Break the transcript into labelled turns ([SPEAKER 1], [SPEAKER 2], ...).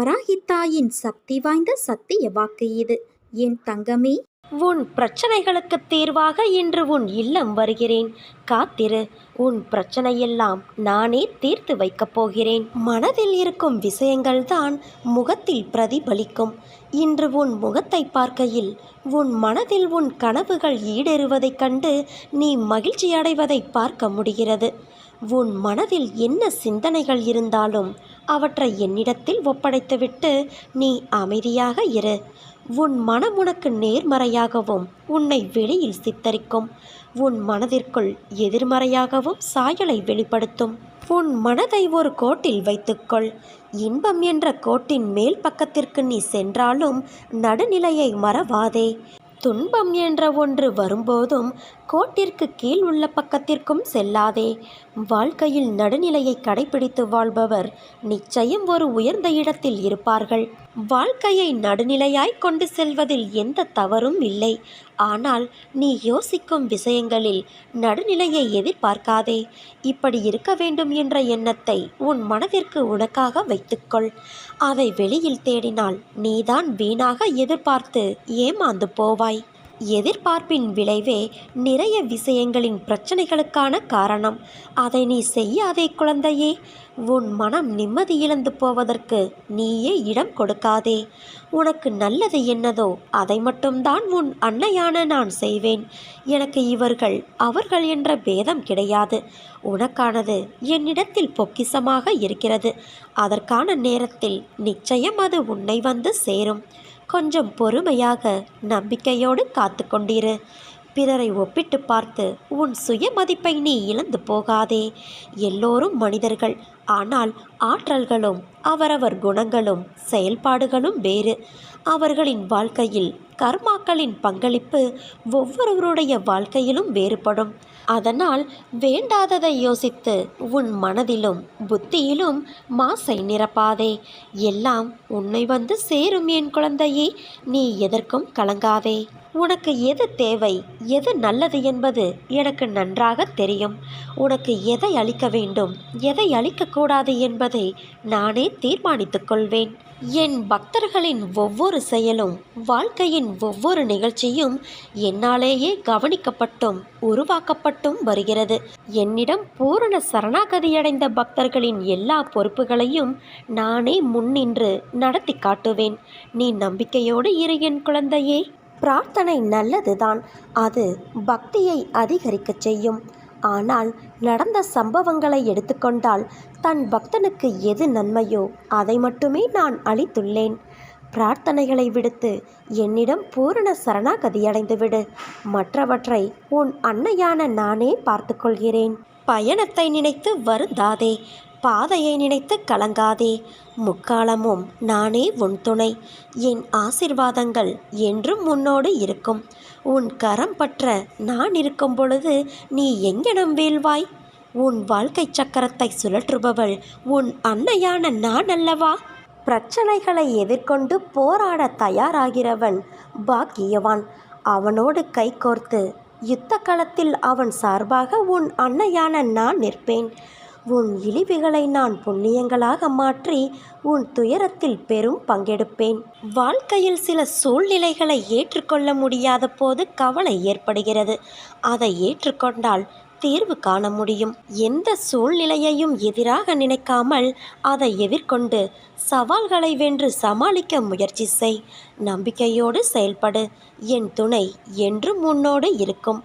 [SPEAKER 1] வராகித்தாயின் சக்தி வாய்ந்த சத்திய வாக்கு இது. என் தங்கமே
[SPEAKER 2] உன் பிரச்சனைகளுக்கு தீர்வாக இன்று உன் இல்லம் வருகிறேன். காத்திரு உன் பிரச்சனையெல்லாம் நானே தீர்த்து வைக்கப் போகிறேன். மனதில் இருக்கும் விஷயங்கள்தான் முகத்தில் பிரதிபலிக்கும். இன்று உன் முகத்தை பார்க்கையில் உன் மனதில் உன் கனவுகள் ஈடேறுவதைக் கண்டு நீ மகிழ்ச்சி அடைவதை பார்க்க முடிகிறது. உன் மனதில் என்ன சிந்தனைகள் இருந்தாலும் அவற்றை என்னிடத்தில் ஒப்படைத்துவிட்டு நீ அமைதியாக இரு. உன் மனம் உனக்கு நேர்மறையாகவும் உன்னை வெளியில் சித்தரிக்கும். உன் மனதிற்குள் எதிர்மறையாகவும் சாயலை வெளிப்படுத்தும். உன் மனதை ஒரு கோட்டில் வைத்துக்கொள். இன்பம் என்ற கோட்டின் மேல் பக்கத்திற்கு நீ சென்றாலும் நடுநிலையை மறவாதே. துன்பம் என்ற ஒன்று வரும்போதும் கோட்டிற்கு கீழ் உள்ள பக்கத்திற்கும் செல்லாதே. வாழ்க்கையில் நடுநிலையை கடைபிடித்து வாழ்பவர் நிச்சயம் ஒரு உயர்ந்த இடத்தில் இருப்பார்கள். வாழ்க்கையை நடுநிலையாய் கொண்டு செல்வதில் எந்த தவறும் இல்லை. ஆனால் நீ யோசிக்கும் விஷயங்களில் நடுநிலையை எதிர்பார்க்காதே. இப்படி இருக்க வேண்டும் என்ற எண்ணத்தை உன் மனதிற்கு உனக்காக வைத்துக்கொள். அதை வெளியில் தேடினால் நீதான் வீணாக எதிர்பார்த்து ஏமாந்து போவாய். எதிர்பார்ப்பின் விளைவே நிறைய விஷயங்களின் பிரச்சனைகளுக்கான காரணம். அதை நீ செய்யாதே குழந்தையே. உன் மனம் நிம்மதி இழந்து போவதற்கு நீயே இடம் கொடுக்காதே. உனக்கு நல்லது என்னதோ அதை மட்டும்தான் உன் அன்னையான நான் செய்வேன். எனக்கு இவர்கள் அவர்கள் என்ற பேதம் கிடையாது. உனக்கானது என்னிடத்தில் பொக்கிசமாக இருக்கிறது. அதற்கான நேரத்தில் நிச்சயம் அது உன்னை வந்து சேரும். கொஞ்சம் பொறுமையாக நம்பிக்கையோடு காத்து கொண்டிரு பிறரை ஒப்பிட்டு பார்த்து உன் சுயமதிப்பை நீ இழந்து போகாதே. எல்லோரும் மனிதர்கள். ஆனால் ஆற்றல்களும் அவரவர் குணங்களும் செயல்பாடுகளும் வேறு. அவர்களின் வாழ்க்கையில் கர்மாக்களின் பங்களிப்பு ஒவ்வொருவருடைய வாழ்க்கையிலும் வேறுபடும். அதனால் வேண்டாததை யோசித்து உன் மனதிலும் புத்தியிலும் மாசை நிரப்பாதே. எல்லாம் உன்னை வந்து சேரும் என் குழந்தையே. நீ எதற்கும் கலங்காதே. உனக்கு எது தேவை எது நல்லது என்பது எனக்கு நன்றாக தெரியும். உனக்கு எதை அளிக்க வேண்டும் எதை அளிக்கக்கூடாது என்பதை நானே தீர்மானித்துக் கொள்வேன். என் பக்தர்களின் ஒவ்வொரு செயலும் வாழ்க்கையின் ஒவ்வொரு நிகழ்ச்சியும் என்னாலேயே கவனிக்கப்பட்டும் உருவாக்கப்பட்டும் வருகிறது. என்னிடம் பூரண சரணாகதியடைந்த பக்தர்களின் எல்லா பொறுப்புகளையும் நானே முன்னின்று நடத்தி காட்டுவேன். நீ நம்பிக்கையோடு இரு என் குழந்தையே. பிரார்த்தனை நல்லதுதான். அது பக்தியை அதிகரிக்கச் செய்யும். ஆனால் நடந்த சம்பவங்களை எடுத்துக்கொண்டால் தன் பக்தனுக்கு எது நன்மையோ அதை மட்டுமே நான் அளித்துள்ளேன். பிரார்த்தனைகளை விடுத்து என்னிடம் பூரண சரணாகதி அடைந்துவிடு. மற்றவற்றை உன் அன்னையான நானே பார்த்துக்கொள்கிறேன். பயணத்தை நினைத்து வருந்தாதே. பாதையை நினைத்து கலங்காதே. முக்காலமும் நானே உன் துணை. என் ஆசிர்வாதங்கள் என்றும் உன்னோடு இருக்கும். உன் கரம் பற்ற நான் இருக்கும் பொழுது நீ எங்கனம் வீழ்வாய்? உன் வாழ்க்கை சக்கரத்தை சுழற்றுபவள் உன் அன்னையான நான் அல்லவா? பிரச்சனைகளை எதிர்கொண்டு போராட தயாராகிறவன் பாக்கியவான். அவனோடு கைகோர்த்து யுத்த களத்தில் அவன் சார்பாக உன் அன்னையான நான் நிற்பேன். உன் இழிவுகளை நான் புண்ணியங்களாக மாற்றி உன் துயரத்தில் பெரும் பங்கெடுப்பேன். வாழ்க்கையில் சில சூழ்நிலைகளை ஏற்றுக்கொள்ள முடியாத போது கவலை ஏற்படுகிறது. அதை ஏற்றுக்கொண்டால் தீர்வு காண முடியும். எந்த சூழ்நிலையையும் எதிராக நினைக்காமல் அதை எதிர்கொண்டு சவால்களை வென்று சமாளிக்க முயற்சி செய். நம்பிக்கையோடு செயல்படு. என் துணை என்றும் உன்னோடு இருக்கும்.